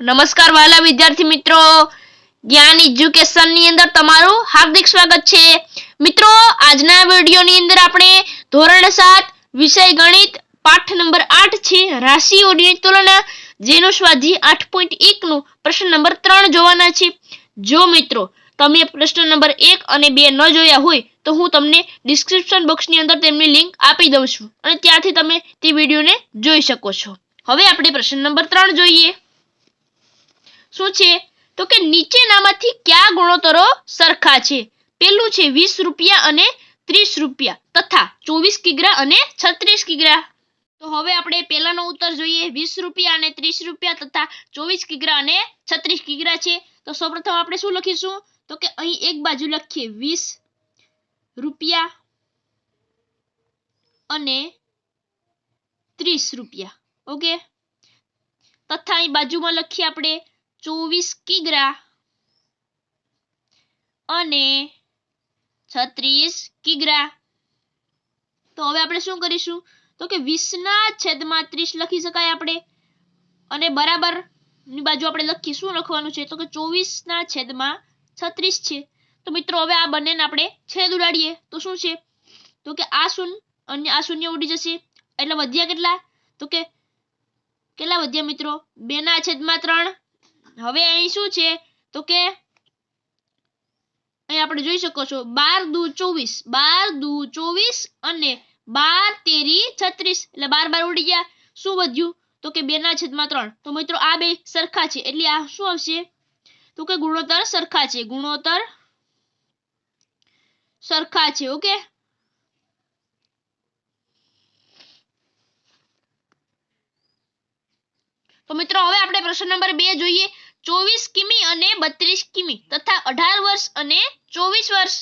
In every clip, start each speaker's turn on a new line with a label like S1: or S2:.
S1: નમસ્કાર વાલા વિદ્યાર્થી મિત્રો. જ્ઞાન એજ્યુકેશનની અંદર તમારું હાર્દિક સ્વાગત છે. મિત્રો, આજના વિડીયોની અંદર આપણે ધોરણ સાત વિષય ગણિત પાઠ નંબર આઠ છે. રાશિઓની તુલના જેનો સ્વાધ્યાય આઠ પોઈન્ટ એક નું પ્રશ્ન નંબર ત્રણ જોવાના છે. જો મિત્રો, તમે પ્રશ્ન નંબર એક અને બે ન જોયા હોય, તો હું તમને ડિસ્ક્રિપ્શન બોક્સની અંદર તેમની લિંક આપી દઉં છું અને ત્યાંથી તમે તે વિડીયોને જોઈ શકો છો. હવે આપણે પ્રશ્ન નંબર ત્રણ જોઈએ. શું છે? તો કે નીચેનામાંથી કયા ગુણોત્તરો સરખા છે? પેલું છે વીસ રૂપિયા અને ત્રીસ રૂપિયા તથા ચોવીસ કિગ્રા અને છત્રીસ કિગ્રા. તો હવે આપણે પહેલાનો ઉત્તર જોઈએ. વીસ રૂપિયા અને ત્રીસ રૂપિયા તથા ચોવીસ કિગ્રા અને છત્રીસ કિગ્રા છે. તો સૌપ્રથમ આપણે શું લખીશું? તો કે અહીં એક બાજુ લખીએ વીસ રૂપિયા અને ત્રીસ રૂપિયા. ઓકે? તથા અહીં બાજુમાં લખીએ આપણે ચોવીસ કિગ્રા અને છત્રીસ કિગ્રા. તો હવે આપણે શું કરીશું? તો કે વીસના છેદમાં ત્રીસ લખી શકાય આપણે. અને બરાબરની બાજુ આપણે લખીએ શું લખવાનું છે? તો કે ચોવીસ ના છેદમાં છત્રીસ છે. તો મિત્રો, હવે આ બંનેને આપણે છેદ ઉડાડીએ. તો શું છે? તો કે આ શૂન્ય અને આ શૂન્ય ઉડી જશે. એટલે વધ્યા કેટલા? તો કે, કેટલા વધ્યા મિત્રો? બે ના છેદમાં ત્રણ. હવે અહીં શું છે? તો કે અહીં આપણે જોઈ શકો છો, બાર દુ ચોવીસ, બાર દુ ચોવીસ અને બાર તેરી છત્રીસ. એટલે બાર બાર ઉડી ગયા. શું વધ્યું? તો કે બે ના છેદમાં ત્રણ. તો મિત્રો આ બે સરખા છે. એટલે આ શું આવશે? તો કે ગુણોત્તર સરખા છે. ગુણોત્તર સરખા છે. ઓકે? તો મિત્રો હવે આપણે પ્રશ્ન નંબર બે જોઈએ. ચોવીસ કિમી અને બત્રીસ કિમી તથા અઢાર વર્ષ અને ચોવીસ વર્ષ.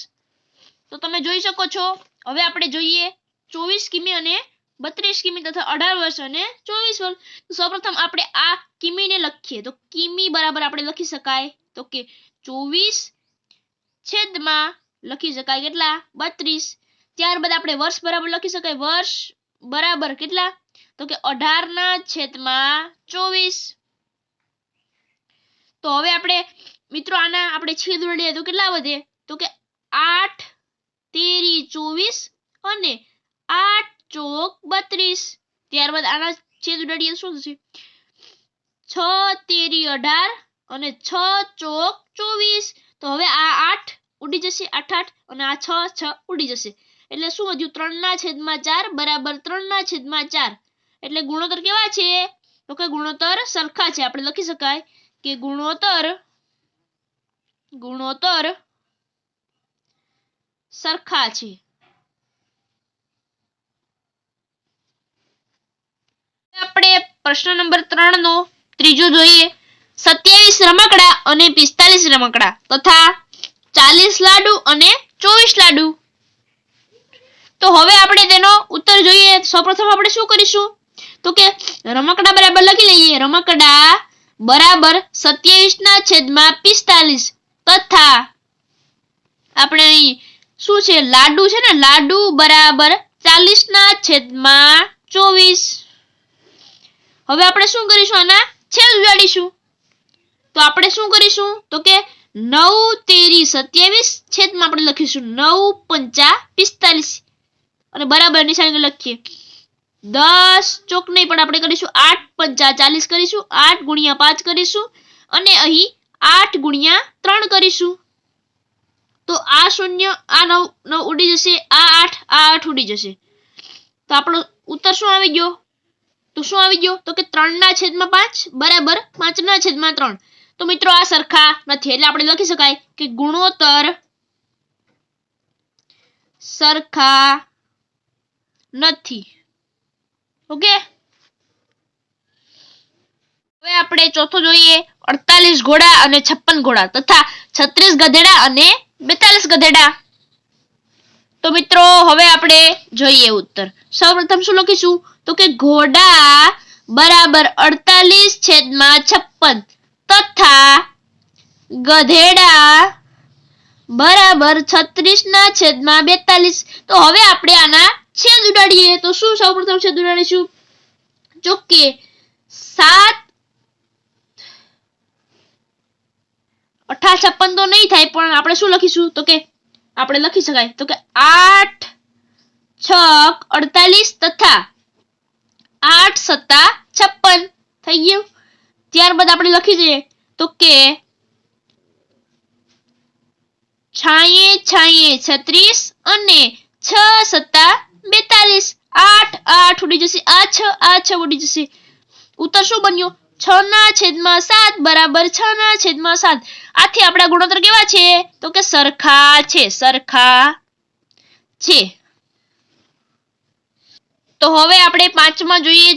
S1: તો તમે જોઈ શકો છો. હવે આપણે જોઈએ ચોવીસ કિમી અને બત્રીસ કિમી તથા અઢાર વર્ષ અને ચોવીસ વર્ષ. તો સૌપ્રથમ આપણે આ કિમીને લખીએ. તો કિમી બરાબર આપણે લખી શકાય. તો કે ચોવીસ છેદમાં લખી શકાય કેટલા? બત્રીસ. ત્યારબાદ આપણે વર્ષ બરાબર લખી શકાય. વર્ષ બરાબર કેટલા? તો કે અઢારના છેદમાં ચોવીસ. તો હવે આપણે, મિત્રો આના આપણે છેદ ઉડાડીએ તો કેટલા વધે? તો કે આઠ, તેરી ચોવીસ અને આઠ ચોક બત્રીસ. ત્યારબાદ આના છેદ ઉડાડીએ શું થશે? છ, તેરી અઢાર અને છ ચોક ચોવીસ. તો હવે આ આઠ ઉડી જશે, આઠ આઠ અને આ છ છ ઉડી જશે. એટલે શું વધ્યું? ત્રણ ના છેદમાં ચાર બરાબર ત્રણ ના છેદમાં ચાર. એટલે ગુણોત્તર કેવા છે? તો કે ગુણોત્તર સરખા છે, આપણે લખી શકાય. કે ગુણોત્તર ગુણોત્તર સરખા છે. આપણે પ્રશ્ન નંબર ત્રણ નો ત્રીજો જોઈએ. સત્યાવીસ રમકડા અને પિસ્તાલીસ રમકડા તથા ચાલીસ લાડુ અને ચોવીસ લાડુ. તો હવે આપણે તેનો ઉત્તર જોઈએ. સૌપ્રથમ આપણે શું કરીશું? તો કે રમકડા બરાબર લખી લઈએ. રમકડા બરાબર સત્યાવીસ ના છેદમાં પિસ્તાલીસ. તથા આપણે અહીં શું છે? લાડુ છે ને? લાડુ બરાબર ચાલીસ ના છેદમાં ચોવીસ. હવે આપણે શું કરીશું આના? છેદ ઉડાડીશું. તો આપણે શું કરીશું? તો કે નવ તેરી સત્યાવીસ છેદમાં આપણે લખીશું. નવ પંચા પિસ્તાલીસ. અને બરાબર નિશાની લખીએ. દસ ચોક નહીં પણ આપણે કરીશું આઠ પંચા ચાલીસ કરીશું, આઠ ગુણ્યા પાંચ કરીશું અને અહીં આઠ ગુણ્યા ત્રણ કરીશું. તો આ શૂન્ય, આ નવ નવ ઉડી જશે, આ આઠ આ આઠ ઉડી જશે. તો આપણો ઉત્તર શું આવી ગયો? તો શું આવી ગયો? તો કે ત્રણના છેદમાં પાંચ, બરાબર, પાંચના છેદમાં ત્રણ. તો મિત્રો આ સરખા નથી, એટલે આપણે લખી શકાય કે ગુણોત્તર સરખા નથી. ઓકે? હવે આપણે ચોથો જોઈએ, અડતાલીસ ઘોડા અને છપ્પન ઘોડા તથા છત્રીસ ગધેડા અને બેતાલીસ ગધેડા. તો મિત્રો, હવે આપણે જોઈએ ઉત્તર. સૌપ્રથમ શું લખીશું? તો કે ઘોડા બરાબર અડતાલીસ છેદમાં છપ્પન તથા ગધેડા બરાબર છત્રીસ ના છેદમાં બેતાલીસ. તો હવે આપણે આના છેદ ઉડાડીએ તો શું સૌપ્રથમ છેદ ઉડાડીશું? જો કે સાત છઠ્ઠા છપ્પન તો નહીં થાય, પણ આપણે શું લખીશું? તો કે આપણે લખી શકાય. તો કે આઠ છ અડતાલીસ તથા આઠ સત્તા છપ્પન. થઈ ગયું? ત્યારબાદ આપણે લખી દઈએ. તો કે છાયે છાયે છત્રીસ અને છ સત્તા બેતાલીસ, આઠ આઠ ઉડી જશે, આ છ આ છ ઉડી જશે. ઉત્તર શું બન્યો? છ ના છેદમાં સાત બરાબર છ ના છેદમાં સાત. આથી આપણા ગુણોત્તર કેવા છે? તો કે સરખા છે સરખા છે. તો હવે આપણે પાંચમાં જોઈએ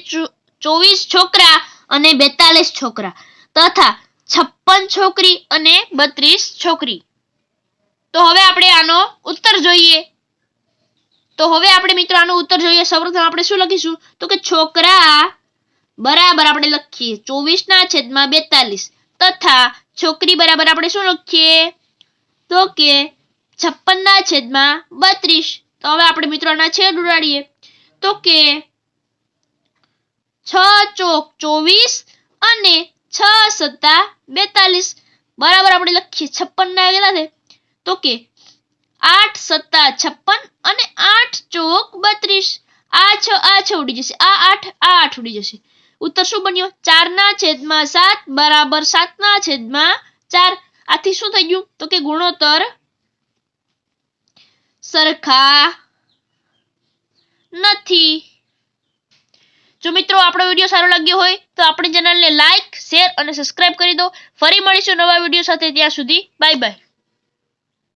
S1: ચોવીસ છોકરા અને બેતાલીસ છોકરા. તથા છપ્પન છોકરી અને બત્રીસ છોકરી. તો હવે આપણે આનો ઉત્તર જોઈએ. તો હવે આપણે મિત્રો આનો ઉત્તર જોઈએ. સૌપ્રથમ આપણે શું લખીશું? તો કે છોકરા બરાબર આપણે લખીએ. ચોવીસ ના છેદમાં બેતાલીસ. તથા છોકરી બરાબર આપણે શું લખીએ? તો કે છપ્પન ના છેદમાં બત્રીસ. તો હવે આપણે મિત્રો આના છેદ ઉડાડીએ. તો કે છ ચોક ચોવીસ અને છ સત્તા બેતાલીસ. બરાબર આપણે લખીએ. છપ્પન ના કેટલા થાય તો કે આઠ સત્તા છપ્પન અને આઠ ચોક બત્રીસ. આ છ આ છ ઉડી જશે. આ આઠ આ આઠ ઉડી જશે. ઉત્તર શું બન્યો? ચાર ના છેદમાં સાત બરાબર સાત ના છેદમાં ચાર. આથી શું થઈ ગયું? તો કે ગુણોત્તર સરખા નથી. જો મિત્રો આપણો વીડિયો સારો લાગ્યો હોય, તો આપણી ચેનલને લાઈક, શેર અને સબસ્ક્રાઇબ કરી દો. ફરી મળીશું નવા વીડિયો સાથે. ત્યાં સુધી બાય બાય.